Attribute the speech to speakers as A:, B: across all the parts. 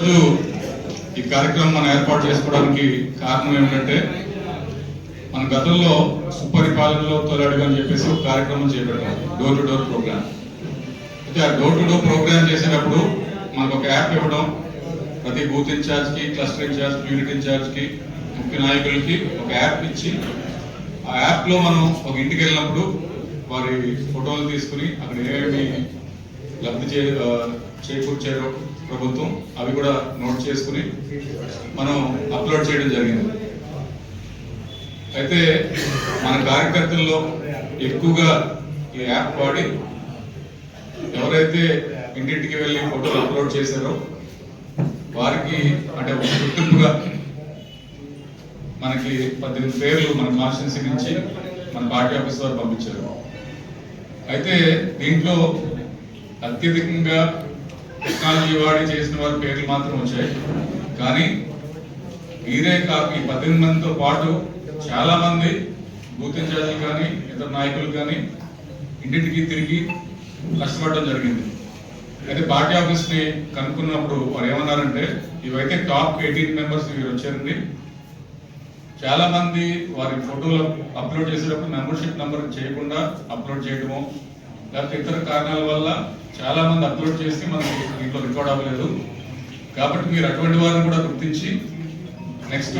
A: ఈరోజు ఈ కార్యక్రమం మనం ఏర్పాటు చేసుకోవడానికి కారణం ఏమిటంటే మన గతంలో సుపరిపాలనలో తొలడుగు అని చెప్పేసి ఒక కార్యక్రమం చేపట్టాం డోర్ టు డోర్ ప్రోగ్రామ్ అయితే ఆ డోర్ టు డోర్ ప్రోగ్రామ్ చేసేటప్పుడు మనకు ఒక యాప్ ఇవ్వడం ప్రతి బూత్ ఇన్ఛార్జ్కి క్లస్టర్ ఇన్ఛార్జ్ యూనిట్ ఇన్ఛార్జ్కి ముఖ్య నాయకులకి ఒక యాప్ ఇచ్చి ఆ యాప్లో మనం ఒక ఇంటికి వెళ్ళినప్పుడు వారి ఫోటోలు తీసుకుని అక్కడ ఏమేమి లబ్ధి చే చేకూర్చారో ప్రభుత్వం అవి కూడా నోట్ చేసుకుని మనం అప్లోడ్ చేయడం జరిగింది. అయితే మన కార్యకర్తల్లో ఎక్కువగా ఈ యాప్ వాడి ఎవరైతే ఇంటింటికి వెళ్ళి ఫోటోలు అప్లోడ్ చేశారో వారికి అంటే ఒక గుర్తింపుగా మనకి పద్దెనిమిది పేర్లు మన కాన్స్టిట్యున్సీ నుంచి మన పార్టీ ఆఫీస్ వారు పంపించారు. అయితే దీంట్లో అత్యధికంగా టెక్నాలజీ వాడి చేసిన వారి పేర్లు మాత్రం వచ్చాయి. కానీ మీరే కాక ఈ పద్దెనిమిది మందితో పాటు చాలా మంది బూత్ కానీ ఇతర నాయకులు కానీ ఇంటింటికి తిరిగి కష్టపడడం జరిగింది. అయితే పార్టీ ఆఫీస్ని కనుక్కున్నప్పుడు వారు ఏమన్నారంటే ఇవైతే టాప్ ఎయిటీన్ మెంబర్స్ మీరు వచ్చారండి. చాలా మంది వారి ఫోటోలు అప్లోడ్ చేసేటప్పుడు మెంబర్షిప్ నెంబర్ చేయకుండా అప్లోడ్ చేయడము లేకపోతే ఇతర కారణాల వల్ల చాలా మంది అప్లోడ్ చేసి మనకి దీంట్లో రికార్డ్ అవ్వలేదు. కాబట్టి మీరు అటువంటి వారిని కూడా గుర్తించి నెక్స్ట్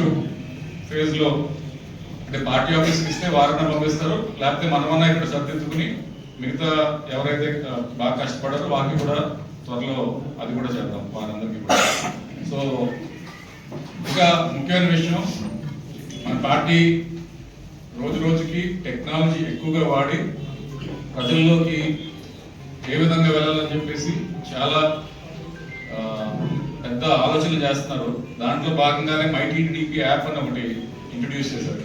A: ఫేజ్లో అంటే పార్టీ ఆఫీస్కి ఇస్తే వారన్నా పంపిస్తారు. లేకపోతే మనమన్నా ఇక్కడ సర్దిద్దుకుని మిగతా ఎవరైతే బాగా కష్టపడారో వారికి కూడా త్వరలో అది కూడా చేద్దాం వారందరికీ కూడా. సో ఇంకా ముఖ్యమైన విషయం మన పార్టీ రోజు రోజుకి టెక్నాలజీ ఎక్కువగా వాడి ప్రజల్లోకి ఏ విధంగా వెళ్ళాలని చెప్పేసి చాలా పెద్ద ఆలోచనలు చేస్తున్నారు. దాంట్లో భాగంగానే మైటీడీపీ యాప్ అని ఒకటి ఇంట్రడ్యూస్ చేశారు.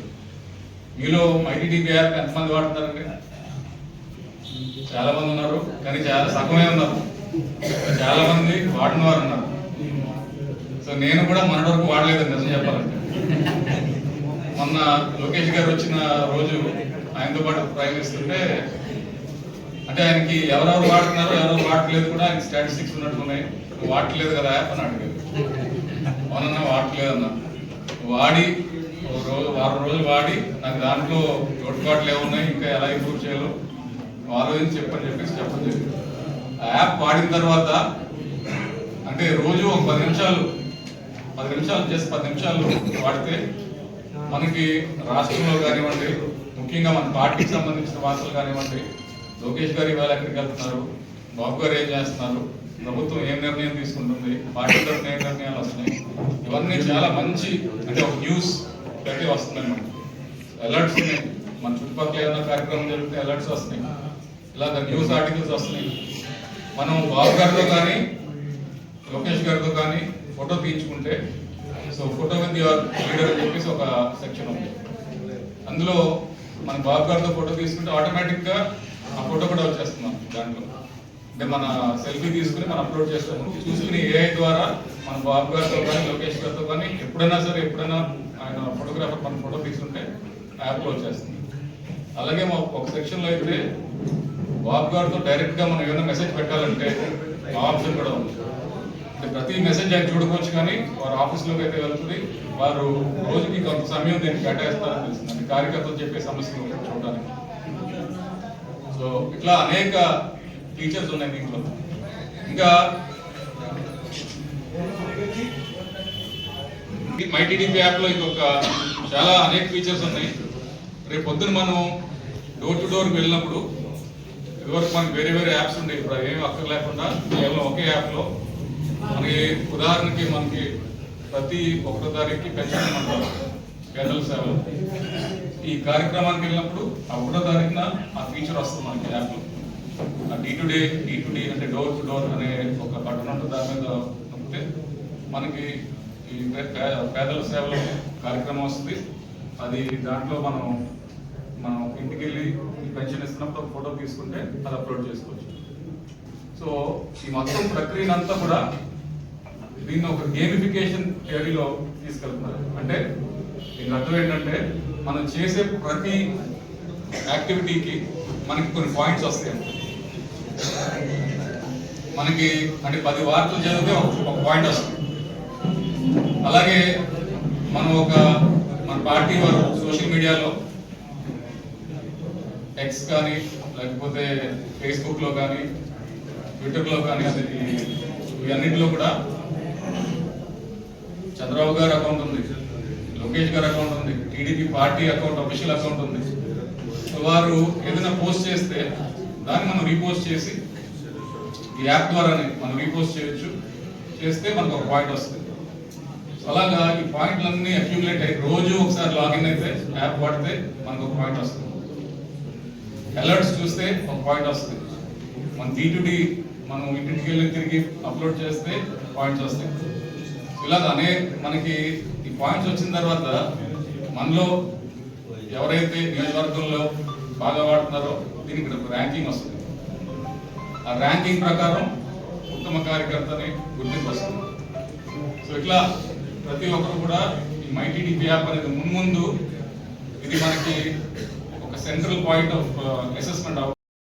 A: మీలో మైటీడీపీ యాప్ ఎంతమంది వాడుతున్నారండి? చాలా మంది ఉన్నారు కానీ చాలా సగమే ఉన్నారు. చాలా మంది వాడిన వారు ఉన్నారు. సో నేను కూడా మొన్నటి వరకు వాడలేదు నిజం చెప్పాలంటే. మొన్న లోకేష్ గారు వచ్చిన రోజు ఆయనతో పాటు ప్రయాణిస్తుంటే అంటే ఆయనకి ఎవరెవరు వాడుతున్నారు ఎవరెవరు వాడట్లేదు కూడా ఆయన స్టాటిస్టిక్స్ ఉన్నట్టున్నాయి నువ్వు వాడట్లేదు కదా యాప్ అని అడిగారు అవునన్నా వాడట్లేదు అన్న వాడి ఒక రోజు వారం రోజులు వాడి నాకు దాంట్లో తోడ్పాట్లు ఏమున్నాయి ఇంకా ఎలా ఇంప్రూవ్ చేయాలో ఆలోచించి చెప్పని చెప్పేసి చెప్పడం ఆ యాప్ వాడిన తర్వాత అంటే రోజు ఒక పది నిమిషాలు పది నిమిషాలు చేసి పది నిమిషాలు వాడితే మనకి రాష్ట్రంలో కానివ్వండి ముఖ్యంగా మన పార్టీకి సంబంధించిన వార్తలు కానివ్వండి లోకేష్ గారు ఇవాళ ఎక్కడికి వెళ్తున్నారు? బాబు గారు ఏం చేస్తున్నారు? ప్రభుత్వం ఏం నిర్ణయం తీసుకుంటుంది? పార్టీ తరఫున ఏం నిర్ణయాలు వస్తున్నాయి? ఇవన్నీ చాలా మంచి అంటే ఒక న్యూస్ ప్రతి వస్తున్నాయి మనకి అలర్ట్స్ ఉన్నాయి. మన చుట్టుపక్కల ఏదైనా కార్యక్రమం జరిగితే అలర్ట్స్ వస్తున్నాయి. ఇలాగ న్యూస్ ఆర్టికల్స్ వస్తున్నాయి. మనం బాబు గారితో కానీ లోకేష్ గారితో కానీ photo తీయించుకుంటే so photo with your leader అని చెప్పేసి ఒక సెక్షన్ ఉంది. అందులో మన బాబు గారితో ఫోటో తీసుకుంటే ఆటోమేటిక్గా ఆ ఫోటో కూడా వచ్చేస్తుంది దాంట్లో. అంటే మన సెల్ఫీ తీసుకుని మనం అప్లోడ్ చేస్తాము చూసుకుని ఏఐ ద్వారా మన బాబు గారితో కానీ లోకేష్ గారితో కానీ ఎప్పుడైనా సరే ఎప్పుడైనా ఆయన ఫోటోగ్రాఫర్ మన ఫోటో తీసుకుంటే యాప్లో వచ్చేస్తుంది. అలాగే మా ఒక సెక్షన్లో అయితే బాబు గారితో డైరెక్ట్గా మనం ఏమైనా మెసేజ్ పెట్టాలంటే ఆప్షన్ కూడా ఉంది. అంటే ప్రతి మెసేజ్ ఆయన చూడవచ్చు కానీ వారు ఆఫీస్లోకి అయితే వెళ్తుంది. వారు రోజుకి కొంత సమయం దీన్ని కేటాయిస్తారని తెలుస్తుంది. అంటే కార్యకర్తలు చెప్పే సమస్యలు చూడడానికి. సో ఇట్లా అనేక ఫీచర్స్ ఉన్నాయి దీంట్లో. ఇంకా మైటీడీపీ యాప్లో ఇంకొక చాలా అనేక ఫీచర్స్ ఉన్నాయి. రేపు పొద్దున మనం డోర్ టు డోర్ వెళ్ళినప్పుడు ఇదివరకు మనకి వేరే వేరే యాప్స్ ఉండేవి. ఇప్పుడు ఏమి అక్కర్ లేకుండా కేవలం ఒకే యాప్లో మనకి ఉదాహరణకి మనకి ప్రతి ఒకటో తారీఖుకి పెన్షన్ అంటారు పేదల సేవలు ఈ కార్యక్రమానికి వెళ్ళినప్పుడు ఆ ఒకటో తారీఖున ఆ ఫీచర్ వస్తుంది మనకి యాప్ ఆ D to D D to D అంటే డోర్ టు డోర్ అనే ఒక బటన్ ఉంటుంది దాని మీద నొక్కితే మనకి ఈ పే- పేదల సేవలు కార్యక్రమం వస్తుంది. అది దాంట్లో మనం మనం ఇంటికి వెళ్ళి ఈ పెన్షన్ ఇస్తున్నప్పుడు ఫోటో తీసుకుంటే అది అప్లోడ్ చేసుకోవచ్చు. సో ఈ మొత్తం ప్రక్రియను అంతా కూడా దీన్ని ఒక గేమిఫికేషన్ థియరీలో తీసుకెళ్తున్నారు. అంటే దీని అర్థం ఏంటంటే మనం చేసే ప్రతి యాక్టివిటీకి మనకి కొన్ని పాయింట్స్ వస్తాయి మనకి అంటే పది వార్తలు చదివితే ఒక- పాయింట్ వస్తుంది. అలాగే మనం ఒక మన పార్టీ వారు సోషల్ మీడియాలో ఎక్స్ కానీ లేకపోతే ఫేస్బుక్లో కానీ ట్విట్టర్లో కానీ అది ఇవన్నింటిలో కూడా చంద్రబాబు గారు అకౌంట్ ఉంది. లోకేష్ గారి అకౌంట్ ఉంది TDP party account official account ఉంది. సో వారు ఏదైనా పోస్ట్ చేస్తే దాన్ని మనం రీపోస్ట్ చేసి ఈ యాప్ ద్వారానే మనం రీపోస్ట్ చేయొచ్చు. చేస్తే మనకు ఒక పాయింట్ వస్తుంది. అలాగా ఈ పాయింట్లన్నీ అక్యూములేట్ అయ్యి రోజు ఒకసారి లాగిన్ అయితే యాప్ వాడితే మనకు ఒక పాయింట్ వస్తుంది. అలర్ట్స్ చూస్తే ఒక పాయింట్ వస్తుంది. మన డి టు డి మనం ఇంటికి వెళ్ళి తిరిగి అప్లోడ్ చేస్తే పాయింట్స్ వస్తాయి ఇలాగానే అనే మనకి ఈ పాయింట్స్ వచ్చిన తర్వాత మనలో ఎవరైతే నియోజకవర్గంలో బాగా వాడుతున్నారో దీనికి ర్యాంకింగ్ వస్తుంది. ఆ ర్యాంకింగ్ ప్రకారం ఉత్తమ కార్యకర్తని గుర్తింపు వస్తుంది. సో ఇట్లా ప్రతి ఒక్కరు కూడా ఈ మైటీడీపీ యాప్ అనేది మున్ముందు ఇది మనకి ఒక సెంట్రల్ పాయింట్ ఆఫ్ అసెస్మెంట్